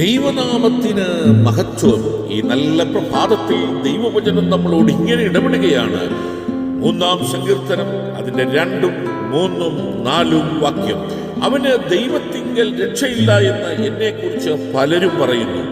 ദൈവനാമത്തിന് മഹത്വം. ഈ നല്ല പ്രഭാതത്തിൽ ദൈവവചനം നമ്മളോട് ഇങ്ങനെ ഇടപെടുകയാണ്. മൂന്നാം സങ്കീർത്തനം അതിന്റെ രണ്ടും മൂന്നും നാലും വാക്യം. അവന് ദൈവത്തിങ്കൽ രക്ഷയില്ല എന്ന് എന്നെ കുറിച്ച് പലരും പറയുന്നു.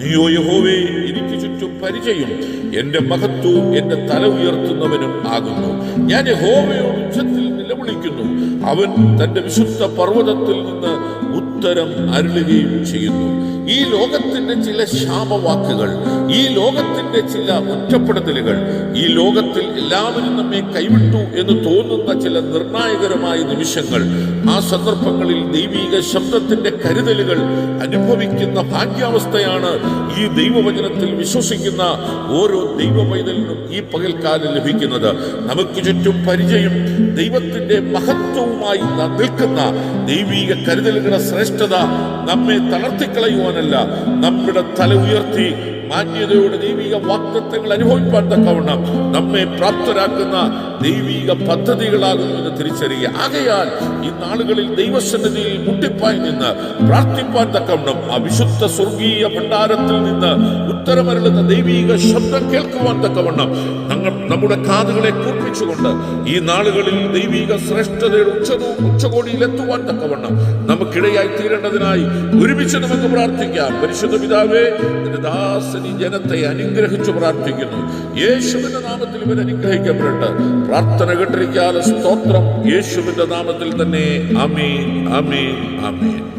നീയോ യഹോവേ എനിക്ക് ചുറ്റും പരിചയം. എന്റെ മഹത്വവും എന്റെ തല ഉയർത്തുന്നവനും ആകുന്നു. ഞാൻ യഹോവയോട് ഉച്ചത്തിൽ നിലവിളിക്കുന്നു. അവൻ തന്റെ വിശുദ്ധ പർവതത്തിൽ നിന്ന് ഉത്തരം അരുളുകയും ചെയ്യുന്നു. ഈ ലോകത്തിന്റെ ചില ശാപവാക്കുകൾ ഈ ലോകത്തിന്റെ ചില ഒറ്റപ്പെടുത്തലുകൾ ഈ ലോകത്തിൽ എല്ലാവരും നമ്മെ കൈവിട്ടു എന്ന് തോന്നുന്ന ചില നിർണായകരമായ നിമിഷങ്ങൾ ആ സന്ദർഭങ്ങളിൽ ദൈവിക ശബ്ദത്തിന്റെ കരുതലുകൾ അനുഭവിക്കുന്ന ഭാഗ്യാവസ്ഥയാണ് ഈ ദൈവവചനത്തിൽ വിശ്വസിക്കുന്ന ഓരോ ദൈവ പൈതലിനും ഈ പകൽക്കാലം ലഭിക്കുന്നത്. നമുക്ക് ചുറ്റും പരിചയം ദൈവത്തിന്റെ മഹത്വവുമായി നിൽക്കുന്ന ദൈവീക കരുതലുകളുടെ ശ്രേഷ്ഠത നമ്മെ തളർത്തിക്കളയുവാനല്ല നമ്മുടെ തല ഉയർത്തി മാന്യതയുടെ ദൈവിക വാക്തത്വങ്ങൾ അനുഭവിപ്പാൻ തക്കവണ്ണം നമ്മെ പ്രാപ്തരാക്കുന്ന ദൈവിക പദ്ധതികളാകുന്നു എന്ന് തിരിച്ചറിയുക. ആകയാൽ ഈ നാളുകളിൽ ദൈവസന്നിധിയിൽ മുട്ടിപ്പായി നിന്ന് പ്രാർത്ഥിപ്പാൻ തക്കവണ്ണം ആ വിശുദ്ധ സ്വർഗീയ ഭണ്ഡാരത്തിൽ നിന്ന് ഉത്തരമരുളുന്ന ദൈവിക ശബ്ദം കേൾക്കുവാൻ തക്കവണ്ണം ഞങ്ങൾ നമ്മുടെ കാതുകളെ കൂർപ്പിച്ചുകൊണ്ട് ഈ നാളുകളിൽ ദൈവിക ശ്രേഷ്ഠതയുടെ ഉച്ചതവും ഉച്ചകോടിയിൽ എത്തുവാൻ തക്കവണ്ണം നമുക്കിടയായി തീരേണ്ടതിനായി ഒരുമിച്ച് നമുക്ക് പ്രാർത്ഥിക്കാം. പരിശുദ്ധ പിതാവേ നിന്റെ ഈ ജനത്തെ അനുഗ്രഹിച്ചു പ്രാർത്ഥിക്കുന്നു. യേശുവിന്റെ നാമത്തിൽ ഇവർ അനുഗ്രഹിക്കപ്പെട്ട് പ്രാർത്ഥന കേട്ടിരിക്കാതെ സ്തോത്രം. യേശുവിന്റെ നാമത്തിൽ തന്നെ. അമീൻ അമീൻ അമീൻ